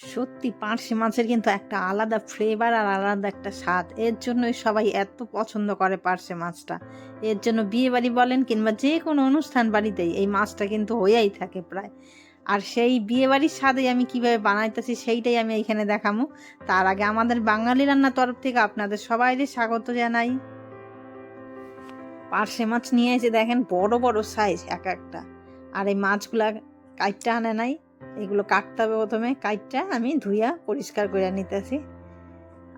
সত্যি পার্শে মাছের কিন্তু একটা আলাদা ফ্লেভার আর আলাদা একটা স্বাদ। এর জন্যই সবাই এত পছন্দ করে পার্শে মাছটা। এর জন্য বিয়ে বাড়ি বলেন কিংবা যে কোনো অনুষ্ঠান বাড়িতেই এই মাছটা কিন্তু হয়েই থাকে প্রায়। আর সেই বিয়ে বাড়ির স্বাদে আমি কীভাবে বানাইতেছি সেইটাই আমি এখানে দেখামো। তার আগে আমাদের বাঙালি রান্নার তরফ থেকে আপনাদের সবাইকে স্বাগত জানাই। পার্শে মাছ নিয়ে এসে দেখেন বড় বড় সাইজ এক একটা। আর এই মাছগুলা কাইটটা আনে নাই। এগুলো কাটতে হবে প্রথমে, কাইটটা আমি ধুইয়া পরিষ্কার করে নিতেছি।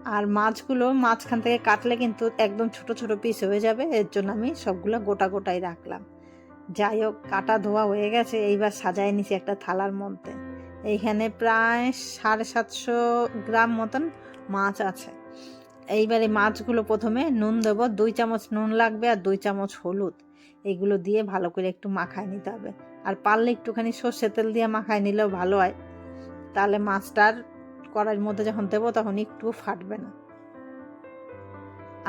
আর মাছগুলো মাঝখান থেকে কাটলে কিন্তু একদম ছোট ছোট পিস হয়ে যাবে, এর জন্য আমি সবগুলো গোটা, গোটাই রাখলাম। যাই হোক, কাটা ধোয়া হয়ে গেছে, এইবার সাজায় নিছি একটা থালার মধ্যে। এইখানে প্রায় সাড়ে সাতশো গ্রাম মতন মাছ আছে। এইবার এই মাছগুলো প্রথমে নুন দেবো, দুই চামচ নুন লাগবে আর দুই চামচ হলুদ। এগুলো দিয়ে ভালো করে একটু মাখায় নিতে হবে। আর পারলে একটুখানি সর্ষে তেল দিয়ে মাখায় নিলেও ভালো হয়। তাহলে মাছটার কড়াইয়ের মধ্যে যখন দেবো তখন একটু ফাটবে না।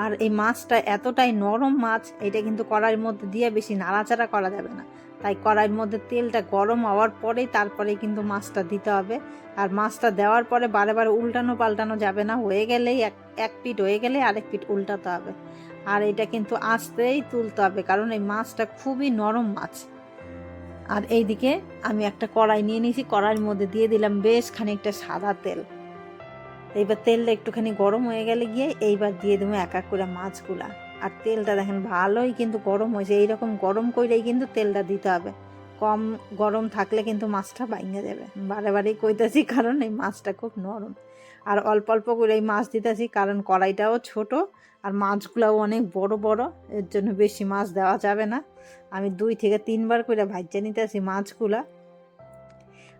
আর এই মাছটা এতটাই নরম মাছ, এটা কিন্তু কড়াইয়ের মধ্যে দিয়ে বেশি নাড়াচাড়া করা যাবে না। তাই কড়াইয়ের মধ্যে তেলটা গরম হওয়ার পরেই তারপরে কিন্তু মাছটা দিতে হবে। আর মাছটা দেওয়ার পরে বারে বারে উল্টানো পাল্টানো যাবে না, হয়ে গেলেই এক এক পিট হয়ে গেলে আরেক পিট উল্টাতে হবে। আর এটা কিন্তু আস্তেই তুলতে হবে, কারণ এই মাছটা খুবই নরম মাছ। আর এইদিকে আমি একটা কড়াই নিয়ে নিয়েছি, কড়াইয়ের মধ্যে দিয়ে দিলাম বেশ খানিকটা সাদা তেল। এইবার তেলটা একটুখানি গরম হয়ে গেলে গিয়ে এইবার দিয়ে দেবো এক এক করে মাছগুলা। আর তেলটা দেখেন ভালোই কিন্তু গরম হয়েছে, এইরকম গরম করেই কিন্তু তেলটা দিতে হবে। কম গরম থাকলে কিন্তু মাছটা বাইঙে যাবে। বারে বারেই কইতেছি কারণ এই মাছটা খুব নরম। আর অল্প অল্প করে এই মাছ দিতেছি কারণ কড়াইটাও ছোট আর মাছগুলাও অনেক বড় বড়, এর জন্য বেশি মাছ দেওয়া যাবে না। আমি দুই থেকে তিনবার করে ভাজ্যা নিতেছি মাছগুলা।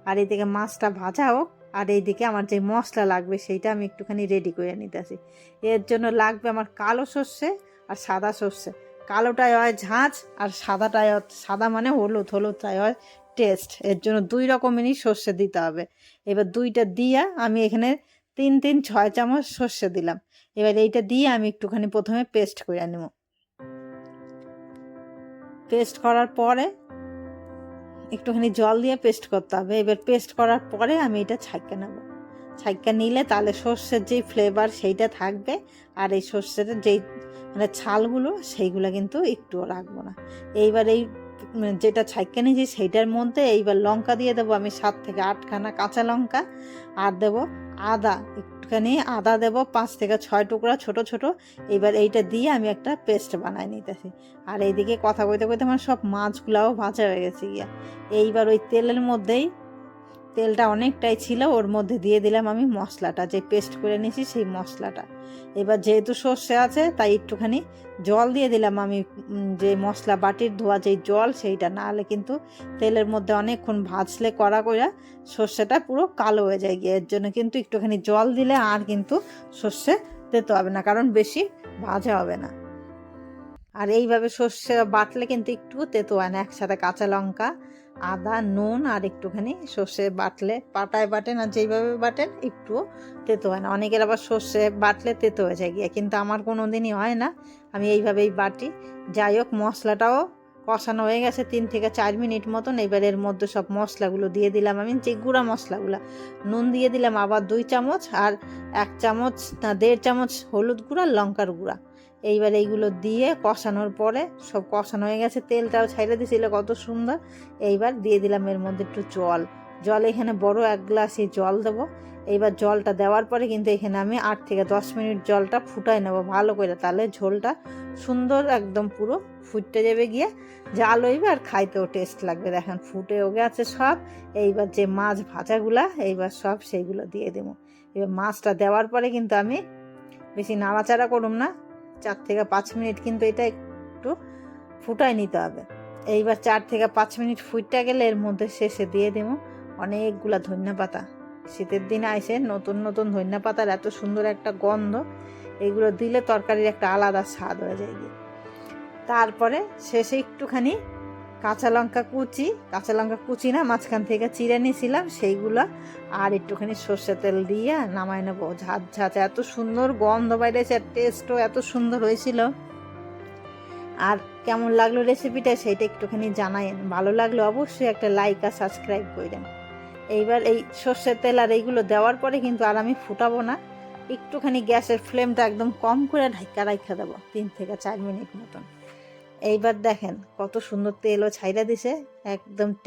আর এইদিকে মাছটা ভাজা হোক আর এইদিকে আমার যে মশলা লাগবে সেইটা আমি একটুখানি রেডি করে নিতেছি। এর জন্য লাগবে আমার কালো সর্ষে আর সাদা সর্ষে। কালোটায় হয় ঝাঁঝ আর সাদাটায় সাদা মানে হলুদ হলুদটায় হয় টেস্ট এর জন্য দুই রকমেরই সর্ষে দিতে হবে। এবার দুইটা দিয়া আমি এখানে তিন তিন, ছয় চামচ সর্ষে দিলাম। এবার এইটা দিয়ে আমি একটুখানি প্রথমে পেস্ট করে নেব। পেস্ট করার পরে একটুখানি জল দিয়ে পেস্ট করতে হবে। এবার পেস্ট করার পরে আমি এটা ছাইকা নেব। ছাইকা নিলে তাহলে সর্ষের যেই ফ্লেভার সেইটা থাকবে আর এই সর্ষের যেই মানে ছালগুলো সেইগুলো কিন্তু একটুও রাখব না। এইবার এই যেটা ছাইকে নিয়েছি সেইটার মধ্যে এইবার লঙ্কা দিয়ে দেবো আমি সাত থেকে আটখানা কাঁচা লঙ্কা। আর দেবো আদা, একটুখানি আদা দেবো, পাঁচ থেকে ছয় টুকরা ছোট ছোট। এইবার এইটা দিয়ে আমি একটা পেস্ট বানাই নিতেছি। আর এইদিকে কথা কইতে কইতে আমার সব মাছগুলাও ভাজা হয়ে গেছে গিয়া। এইবার ওই তেলের মধ্যেই তেলটা অনেকটাই ছিল, ওর মধ্যে দিয়ে দিলাম আমি মশলাটা, যে পেস্ট করে নিয়েছি সেই মশলাটা। এবার যেহেতু সর্ষে আছে, তাই একটুখানি জল দিয়ে দিলাম আমি যে মশলা বাটির ধোয়া যেই জল, সেইটা। না হলে কিন্তু তেলের মধ্যে অনেকক্ষণ ভাজলে, কড়া করে সর্ষেটা পুরো কালো হয়ে যায় গিয়ে। এর জন্য কিন্তু একটুখানি জল দিলে আর কিন্তু সর্ষে দিতে হবে না, কারণ বেশি ভাজা হবে না। আর এইভাবে সর্ষে বাটলে কিন্তু একটু তেতো হয় না, একসাথে কাঁচা লঙ্কা, আদা, নুন আর একটুখানি সর্ষে বাটলে, পাটায় বাটেন আর যেইভাবে বাটেন একটুও তেতো হয় না। অনেকের আবার সর্ষে বাটলে তেতো হয়ে যায় গিয়ে, কিন্তু আমার কোনো দিনই হয় না, আমি এইভাবেই বাটি। যাই হোক, মশলাটাও কষানো হয়ে গেছে তিন থেকে চার মিনিট মতন, এবার এর মধ্যে সব মশলাগুলো দিয়ে দিলাম আমি, যে গুঁড়া মশলাগুলো। নুন দিয়ে দিলাম আবার দুই চামচ আর এক চামচ দেড় চামচ হলুদ গুঁড়া, লঙ্কার গুঁড়া। এইবার এইগুলো দিয়ে কষানোর পরে সব কষানো হয়ে গেছে, তেলটাও ছাইড়ে দিয়েছিল, কত সুন্দর। এইবার দিয়ে দিলাম এর মধ্যে একটু জল। জল এখানে বড় এক গ্লাসে জল দেবো। এইবার জলটা দেওয়ার পরে কিন্তু এখানে আমি আট থেকে দশ মিনিট জলটা ফুটাই নেব ভালো করে, তাহলে ঝোলটা সুন্দর একদম পুরো ফুটতে যাবে গিয়ে। জাল হইবে আর খাইতেও টেস্ট লাগবে, দেখেন ফুটেও গেছে সব। এইবার যে মাছ ভাজাগুলা, এইবার সব সেইগুলো দিয়ে দেবো। এবার মাছটা দেওয়ার পরে কিন্তু আমি বেশি নাড়াচাড়া করুম না চার থেকে পাঁচ মিনিট কিন্তু এটা একটু ফুটাই নিতে হবে। এইবার চার থেকে পাঁচ মিনিট ফুটতে গেলে এর মধ্যে শেষে দিয়ে দেব অনেকগুলা ধনিয়া পাতা। শীতের দিন আইসে নতুন নতুন ধনিয়া পাতার এত সুন্দর একটা গন্ধ, এগুলো দিলে তরকারির একটা আলাদা স্বাদ হয়ে যায় তারপরে শেষে একটুখানি কাঁচা লঙ্কা কুচি, কাঁচা লঙ্কা কুচি না, মাঝখান থেকে চিড়ে নিয়েছিলাম, সেইগুলো, আর একটুখানি সর্ষে তেল দিয়ে নামাই নেব। ঝাঁঝ ঝাঁঝ, এত সুন্দর গন্ধ বাইরেছে টেস্টও এত সুন্দর হয়েছিল। আর কেমন লাগল রেসিপিটা সেইটা একটুখানি জানাইন ভালো লাগলে অবশ্যই একটা লাইক আর সাবস্ক্রাইব করে দেন এইবার এই সর্ষের তেল আর এইগুলো দেওয়ার পরে কিন্তু আর আমি ফুটাবো না। একটুখানি গ্যাসের ফ্লেমটা একদম কম করে ঢাকা রাখা দেবো, তিন থেকে চার মিনিট মতন। এইবার দেখেন কত সুন্দর তেলও ছাইরা দিছে একদম